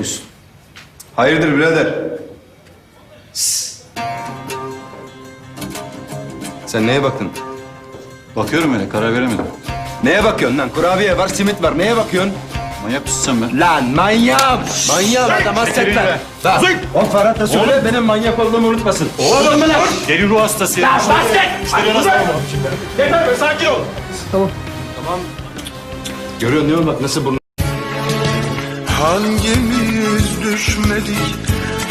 bakıyorsun? Hayırdır birader? Sss. Sen neye baktın? Bakıyorum öyle karar veremedim. Neye bakıyorsun lan? Kurabiye var, simit var. Neye bakıyorsun? Manyak mısın sen be? Lan manyağım! Manyağım adam hasretler. Lan o Ferhat da söyle benim manyak olduğumu unutmasın. Oğlum mu lan? Deli ruh hastası. Lan basket! Yeter be sakin ol. Görüyorsun değil mi bak nasıl burnu Hangimiz düşmedik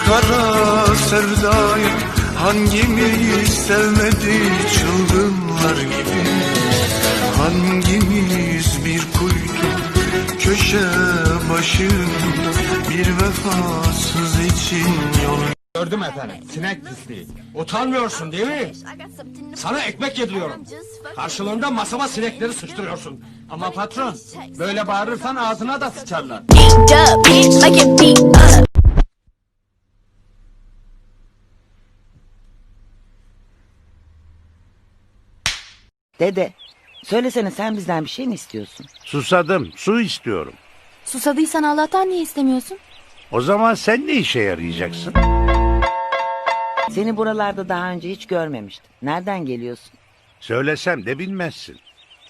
kara sevdaya. Hangimiz sevmedik çılgınlar gibi. Hangimiz bir kuytu köşe başında. Bir vefasız için yol Gördüm efendim. Sinek pisliği. Utanmıyorsun değil mi? Sana ekmek yediriyorum. Karşılığında masama sinekleri sıçtırıyorsun. Ama patron böyle bağırırsan ağzına da sıçarlar. Dede, söylesene sen bizden bir şey mi istiyorsun? Susadım, su istiyorum. Susadıysan Allah'tan niye istemiyorsun? O zaman sen ne işe yarayacaksın? Seni buralarda daha önce hiç görmemiştim. Nereden geliyorsun? Söylesem de bilmezsin.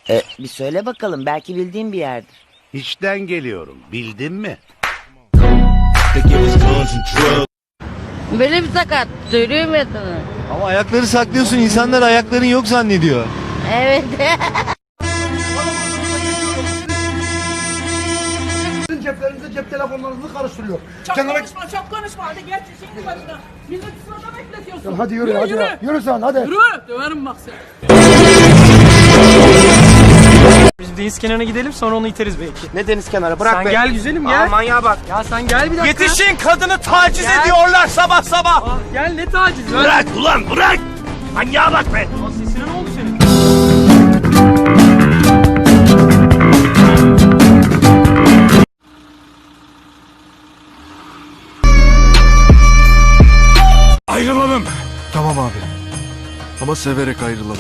E, bir söyle bakalım, belki bildiğin bir yerdir. Hiçten geliyorum, bildin mi? Benim sakat. Söyleyeyim ya sana. Ama ayakları saklıyorsun insanlar ayakların yok zannediyor. Evet. Ceplerinize cep telefonlarınızı karıştırıyor. Çok konuşma, çok konuşma. Hadi geç şimdi başına. Milleti sırada bekletiyorsun. Hadi yürü, hadi yürü. ya. Yürü sen hadi. Yürü, döverim bak seni. Biz deniz kenarına gidelim sonra onu iteriz belki. Ne deniz kenarı bırak sen be. gel güzelim gel. manyağa bak. Ya sen gel bir dakika. Yetişin kadını taciz Gel. ediyorlar sabah sabah. Ah, gel ne taciz. Bırak ulan bırak! Manyağa bak be! Aa, Sesine ne oldu senin? Ayrılalım. Tamam abi. Ama severek ayrılalım